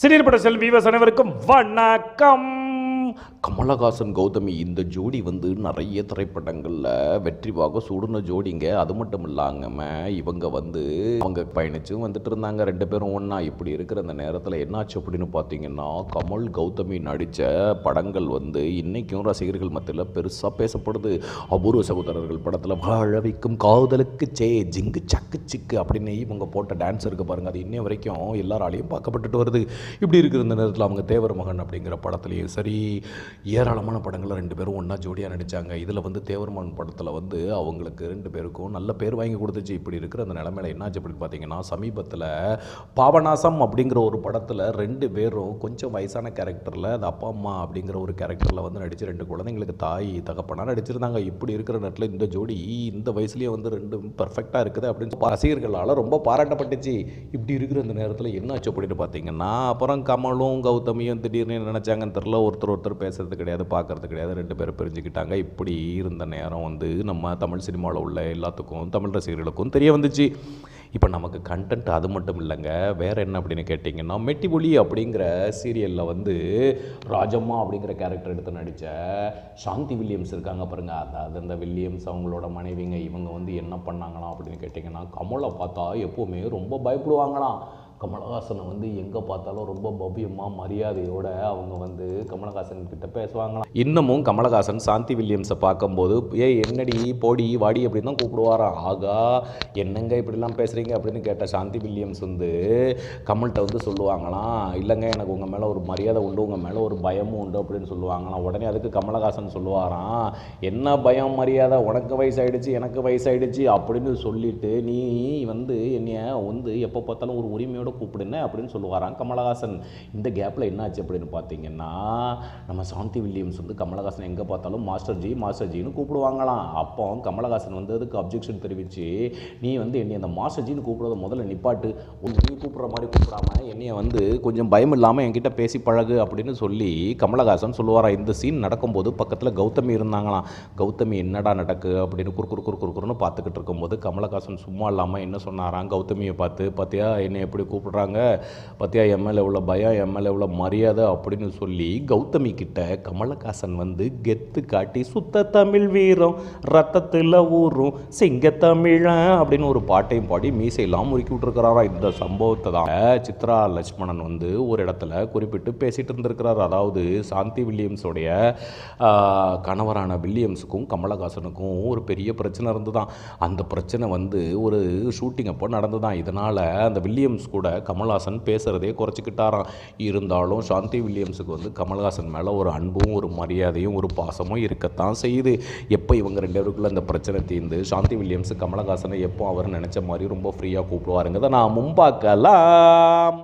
சிறியப்பட்ட செல்வி அனைவருக்கும் வணக்கம். கமலஹாசன் கௌதமி இந்த ஜோடி வந்து நிறைய திரைப்படங்களில் வெற்றிவாக சூடுன ஜோடிங்க. அது மட்டும் இல்லாமல் இவங்க வந்து அவங்க பயணிச்சும் வந்துட்டு இருந்தாங்க. ரெண்டு பேரும் ஒன்றா இப்படி இருக்கிற அந்த நேரத்தில் என்னாச்சு அப்படின்னு பார்த்தீங்கன்னா கமல் கௌதமி நடித்த படங்கள் வந்து இன்றைக்கும் ரசிகர்கள் மத்தியில் பெருசாக பேசப்படுது. அபூர்வ சகோதரர்கள் படத்தில் வாழவிக்கும் காதலுக்கு சே ஜிங்கு சக்கு சிக்கு அப்படின்னு இவங்க போட்ட டான்ஸ் இருக்குது பாருங்கள் அது இன்னை வரைக்கும் எல்லாராலையும் பார்க்கப்பட்டுட்டு வருது. இப்படி இருக்கிற இந்த நேரத்தில் அவங்க தேவர் மகன் அப்படிங்கிற படத்துலையும் சரி ஏராளமான படங்களில் ரெண்டு பேரும் ஒன்றா ஜோடியாக நடித்தாங்க இதில் வந்து தேவர்மான் படத்தில் வந்து அவங்களுக்கு ரெண்டு பேருக்கும் நல்ல பேர் வாங்கி கொடுத்துச்சு. இப்படி இருக்கிற அந்த நிலமையில என்னாச்சு அப்படின்னு பார்த்தீங்கன்னா சமீபத்தில் பாபநாசம் அப்படிங்கிற ஒரு படத்தில் ரெண்டு பேரும் கொஞ்சம் வயசான கேரக்டரில் அது அப்பா அம்மா அப்படிங்கிற ஒரு கேரக்டரில் வந்து நடித்து ரெண்டு குழந்தைங்களுக்கு தாய் தகப்பனாக நடிச்சிருந்தாங்க. இப்படி இருக்கிற நேரத்தில் இந்த ஜோடி இந்த வயசுலேயே வந்து ரெண்டும் பர்ஃபெக்டாக இருக்குது அப்படின்னு ரசிகர்களால் ரொம்ப பாராட்டப்பட்டுச்சு. இப்படி இருக்கிற அந்த நேரத்தில் என்னாச்சு அப்படின்னு பார்த்தீங்கன்னா அப்புறம் கமலும் கௌதமியும் திடீர்னு நினச்சாங்கன்னு தெரில ஒருத்தர் ஒருத்தர் பேசுறது கிடையாது பார்க்கறது கிடையாது. ரெண்டு பேரும் பிரிஞ்சுக்கிட்டாங்க. இப்படி இருந்த நேரம் வந்து நம்ம தமிழ் சினிமாவில் உள்ள எல்லாத்துக்கும் தமிழ் ரசிகர்களுக்கும் தெரிய வந்துச்சு. இப்போ நமக்கு கண்டென்ட் அது மட்டும் இல்லைங்க. வேறு என்ன அப்படின்னு கேட்டிங்கன்னா மெட்டிபொலி அப்படிங்கிற சீரியலில் வந்து ராஜம்மா அப்படிங்கிற கேரக்டர் எடுத்து நடித்த சாந்தி வில்லியம்ஸ் இருக்காங்க பாருங்கள் அதாவது அந்த வில்லியம்ஸ் அவங்களோட மனைவிங்க இவங்க வந்து என்ன பண்ணாங்களாம் அப்படின்னு கேட்டிங்கன்னா கமலை பார்த்தா எப்போவுமே ரொம்ப பயப்படுவாங்களாம். கமலஹாசனை வந்து எங்கே பார்த்தாலும் ரொம்ப பவ்யமாக மரியாதையோட அவங்க வந்து கமலஹாசன் கிட்ட பேசுவாங்களாம். இன்னமும் கமலஹாசன் சாந்தி வில்லியம்ஸை பார்க்கும்போது ஏய் என்னடி போடி வாடி அப்படின்னு தான் கூப்பிடுவாராம். ஆகா என்னங்க இப்படிலாம் பேசுகிறீங்க அப்படின்னு கேட்ட சாந்தி வில்லியம்ஸ் வந்து கமல்கிட்ட வந்து சொல்லுவாங்களாம். இல்லைங்க எனக்கு உங்கள் மேலே ஒரு மரியாதை உண்டு உங்கள் மேலே ஒரு பயமும் உண்டு அப்படின்னு சொல்லுவாங்களாம். உடனே அதுக்கு கமலஹாசன் சொல்லுவாராம். என்ன பயம் மரியாதை? உனக்கு வயசாயிடுச்சு எனக்கு வயசாயிடுச்சு அப்படின்னு சொல்லிட்டு நீ வந்து என்னைய வந்து எப்போ பார்த்தாலும் ஒரு உரிமையோட கூப்பிடுன அப்படின்னு சொல்லுவாராம். கமலஹாசன் இந்த கேப்பில் என்னாச்சு அப்படின்னு பார்த்தீங்கன்னா நம்ம சாந்தி வில்லியம்ஸ் வந்து கமலஹாசன் எங்கே பார்த்தாலும் மாஸ்டர் ஜி மாஸ்டர் ஜின்னு கூப்பிடுவாங்களாம். அப்போ கமலஹாசன் வந்து அதுக்கு அப்ஜெக்ஷன் தெரிவித்து நீ வந்து என்னை அந்த மாஸ்டர் ஜின்னு கூப்பிடுறத முதல்ல நிப்பாட்டு. நீ கூப்பிட்ற மாதிரி கூப்பிடாம என்னைய வந்து கொஞ்சம் பயம் இல்லாமல் என்கிட்ட பேசி பழகு அப்படின்னு சொல்லி கமலஹாசன் சொல்லுவாரா இந்த சீன் நடக்கும்போது பக்கத்தில் கௌதமி இருந்தாங்களாம். கௌதமி என்னடா நடக்கு? அப்படின்னு குறு குறு குறுக்குறுன்னு பார்த்துக்கிட்டு இருக்கும்போது கமலஹாசன் சும்மா இல்லாமல் என்ன சொன்னாராம்? கௌதமியை பார்த்து பார்த்தியா என்னை எப்படி கூப்பிடுறாங்க. பார்த்தியா எம்எல்ஏ உள்ள பயம் எம்எல்ஏ உள்ள மரியாதை அப்படின்னு சொல்லி கௌதமி கிட்ட கமலஹாசன் வந்து கெத்து காட்டி சுத்த தமிழ் வீரம் ரத்தத்தில் ஊறும் சிங்க தமிழன் அப்படின்னு ஒரு பாட்டையும் பாடி மீசையெல்லாம் முறுக்கி விட்டுருக்கிறாரா இந்த சம்பவத்தை தான். சித்ரா லட்சுமணன் வந்து ஒரு இடத்துல குறிப்பிட்டு பேசிட்டு இருந்திருக்கிறார். அதாவது சாந்தி வில்லியம்ஸோடைய கணவரான வில்லியம்ஸுக்கும் கமலஹாசனுக்கும் ஒரு பெரிய பிரச்சனை இருந்துதான். அந்த பிரச்சனை வந்து ஒரு ஷூட்டிங் அப்போ நடந்துதான். இதனால் அந்த வில்லியம்ஸ் கூட கூட கமல்ஹாசன் பேசுகிறதே குறைச்சிக்கிட்டாராம். இருந்தாலும் சாந்தி வில்லியம்ஸுக்கு வந்து கமல்ஹாசன் மேலே ஒரு அன்பும் ஒரு மரியாதையும் ஒரு பாசமும் இருக்கத்தான் செய்யுது. எப்போ இவங்க ரெண்டு பேருக்குள்ள அந்த பிரச்சனை தீர்ந்து சாந்தி வில்லியம்ஸ் கமலஹாசனை எப்போ அவர் நினச்ச மாதிரி ரொம்ப ஃப்ரீயாக கூப்பிடுவாருங்கிறத நான் முன்பாக்கலாம்.